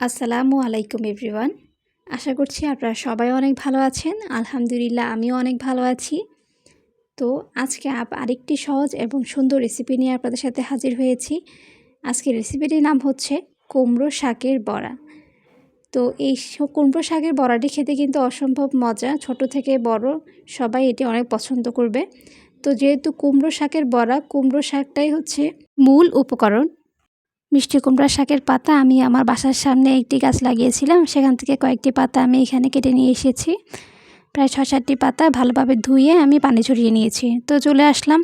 আসসালামু আলাইকুম, এভরিওয়ান। আশা করছি আপনারা সবাই অনেক ভালো আছেন। আলহামদুলিল্লাহ, আমিও অনেক ভালো আছি। তো আজকে আপ আরেকটি সহজ এবং সুন্দর রেসিপি নিয়ে আপনাদের সাথে হাজির হয়েছি। আজকে রেসিপিটির নাম হচ্ছে কুমড়ো শাকের বড়া। তো এই কুমড়ো শাকের বড়াটি খেতে কিন্তু অসম্ভব মজা। ছোট থেকে বড় সবাই এটি অনেক পছন্দ করবে। তো যেহেতু কুমড়ো শাকের বড়া, কুমড়ো শাকটাই হচ্ছে মূল উপকরণ। মিষ্টি কুমড়া শাকের পাতা আমি আমার বাসার সামনে একটি গাছ লাগিয়েছিলাম। সেখান থেকে কয়েকটি পাতা আমি এখানে কেটে নিয়ে এসেছি। প্রায় ছয় সাতটি পাতা ভালোভাবে ধুয়ে আমি পানি ছড়িয়ে নিয়েছি। তো চলে আসলাম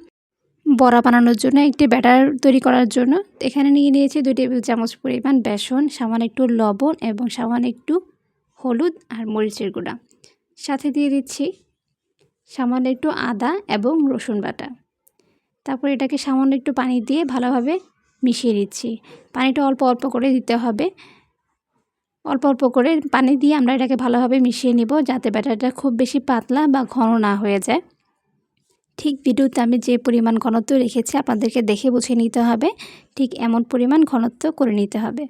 বড়া বানানোর জন্য একটি ব্যাটার তৈরি করার জন্য। এখানে নিয়ে নিয়েছি দুই টেবিল চামচ পরিমাণ বেসন, সামান্য একটু লবণ এবং সামান্য একটু হলুদ আর মরিচের গুঁড়া। সাথে দিয়ে দিচ্ছি সামান্য একটু আদা এবং রসুন বাটা। তারপর এটাকে সামান্য একটু পানি দিয়ে ভালোভাবে মিশিয়ে দিচ্ছি। পানিটা অল্প অল্প করে দিতে হবে। অল্প অল্প করে পানি দিয়ে আমরা এটাকে ভালোভাবে মিশিয়ে নিব যাতে ব্যাটারটা খুব বেশি পাতলা বা ঘন না হয়ে যায়। ঠিক ভিডিওতে আমি যে পরিমাণ ঘনত্ব রেখেছি আপনাদেরকে দেখে বুঝে নিতে হবে। ঠিক এমন পরিমাণ ঘনত্ব করে নিতে হবে।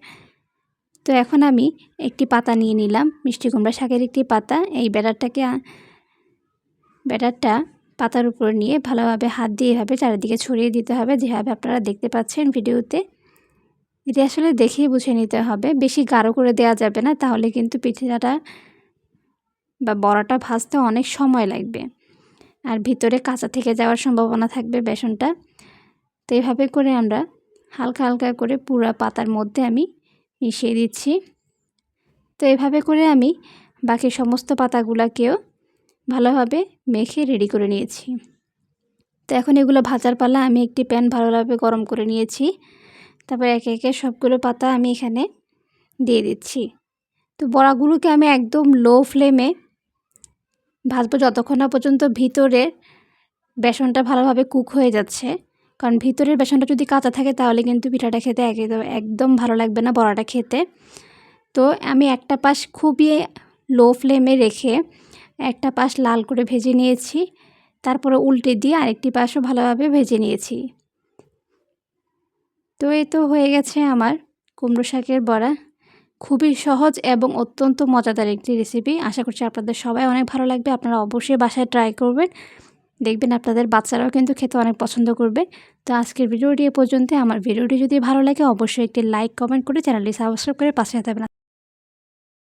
তো এখন আমি একটি পাতা নিয়ে নিলাম। মিষ্টি কুমড়া শাকের একটি পাতা। এই ব্যাটারটাকে ব্যাটারটা পাতার উপর নিয়ে ভালোভাবে হাত দিয়ে এভাবে চারিদিকে ছড়িয়ে দিতে হবে। যেভাবে আপনারা দেখতে পাচ্ছেন ভিডিওতে, এটি আসলে দেখেই বুঝে নিতে হবে। বেশি গাঢ় করে দেওয়া যাবে না, তাহলে কিন্তু পিঠাটা বা বড়াটা ভাজতে অনেক সময় লাগবে। আর ভিতরে কাঁচা থেকে যাওয়ার সম্ভাবনা থাকবে বেসনটা। তো এইভাবে করে আমরা হালকা হালকা করে পুরা পাতার মধ্যে আমি মিশিয়ে দিচ্ছি। তো এভাবে করে আমি বাকি সমস্ত পাতাগুলোকেও ভালোভাবে মেখে রেডি করে নিয়েছি। তো এখন এগুলো ভাজার পালা আমি একটি প্যান ভালোভাবে গরম করে নিয়েছি। তারপর একে একে সবগুলো পাতা আমি এখানে দিয়ে দিচ্ছি। তো বড়াগুলোকে আমি একদম লো ফ্লেমে ভাজবো যতক্ষণ না পর্যন্ত ভিতরের বেসনটা ভালোভাবে কুক হয়ে যাচ্ছে। কারণ ভিতরের বেসনটা যদি কাঁচা থাকে তাহলে কিন্তু পিঠাটা খেতে একদম একদম ভালো লাগবে না বড়াটা খেতে। তো আমি একটা পাশ খুবই লো ফ্লেমে রেখে একটা পাশ লাল করে ভেজে নিয়েছি, তারপরে উল্টে দিয়ে আরেকটি পাশও ভালোভাবে ভেজে নিয়েছি। তো এই তো হয়ে গেছে আমার কুমড়ো শাকের বড়া। খুবই সহজ এবং অত্যন্ত মজাদার একটি রেসিপি আশা করছি আপনাদের সবাই অনেক ভালো লাগবে। আপনারা অবশ্যই বাসায় ট্রাই করবেন। দেখবেন আপনাদের বাচ্চারাও কিন্তু খেতে অনেক পছন্দ করবে। তো আজকের ভিডিওটি এ পর্যন্ত আমার ভিডিওটি যদি ভালো লাগে, অবশ্যই একটি লাইক কমেন্ট করে চ্যানেলটি সাবস্ক্রাইব করে পাশে থাকবেন।